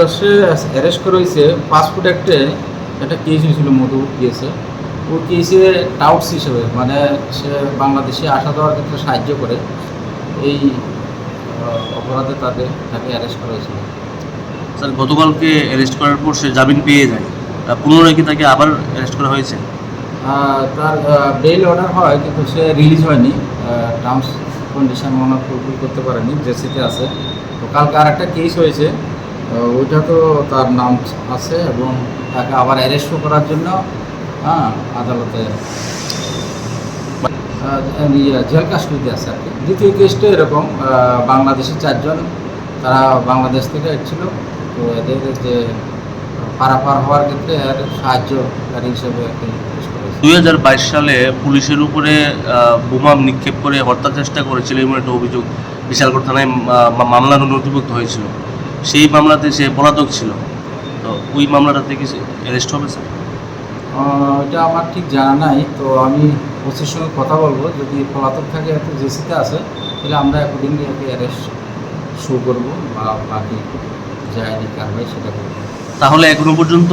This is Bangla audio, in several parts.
দশে অ্যারেস্ট করা হয়েছে পাসপোর্ট একটা একটা কেস হয়েছিল মধু কেসে ওই কেসে টাউটস হিসেবে মানে সে বাংলাদেশে আসা যাওয়ার ক্ষেত্রে সাহায্য করে। এই অপরাধে তাদের তাকে অ্যারেস্ট করা হয়েছিল। স্যার গতকালকে অ্যারেস্ট করার পর সে জামিন পেয়ে যায়। তা পুনরায় কি তাকে আবার অ্যারেস্ট করা হয়েছে? তার বেল অর্ডার হয় কিন্তু সে রিলিজ হয়নি। টার্মস কন্ডিশন মনে ফুলফিল করতে পারেনি জেসিতে আছে। তো কালকে আর একটা কেস হয়েছে। ওইটা তো তার নাম আছে এবং তাকে আবার অ্যারেস্ট করার জন্য হ্যাঁ আদালতে ইয়ে, জেল কাস্টডিতে আছে আর কি দ্বিতীয় কেসটা এরকম বাংলাদেশের চারজন তারা বাংলাদেশ থেকে এসেছিল তো এদের যে পারাপার হওয়ার ক্ষেত্রে সাহায্যকারী হিসেবে। দুই হাজার বাইশ সালে পুলিশের উপরে বোমা নিক্ষেপ করে হত্যার চেষ্টা করেছিল এমন একটা অভিযোগ বিশালগড় থানায় মামলা নথিভুক্ত হয়েছিল সেই মামলাতে সে পলাতক ছিল। তো ওই মামলাটাতে কি অ্যারেস্ট হবে স্যার এটা আমার ঠিক জানা নাই। তো আমি ওসির সঙ্গে কথা বলব। যদি পলাতক থাকে এত জেসিতে আছে তাহলে আমরা অ্যাকর্ডিংলি একে অ্যারেস্ট শো করব বা বাকি যা আইনি কারবাই সেটা করব। তাহলে এখনও পর্যন্ত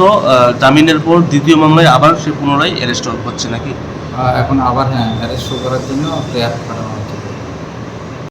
জামিনের পর দ্বিতীয় মামলায় আবার সে পুনরায় অ্যারেস্ট হচ্ছে নাকি? এখন আবার হ্যাঁ অ্যারেস্ট শো করার জন্য প্রেয়ার করা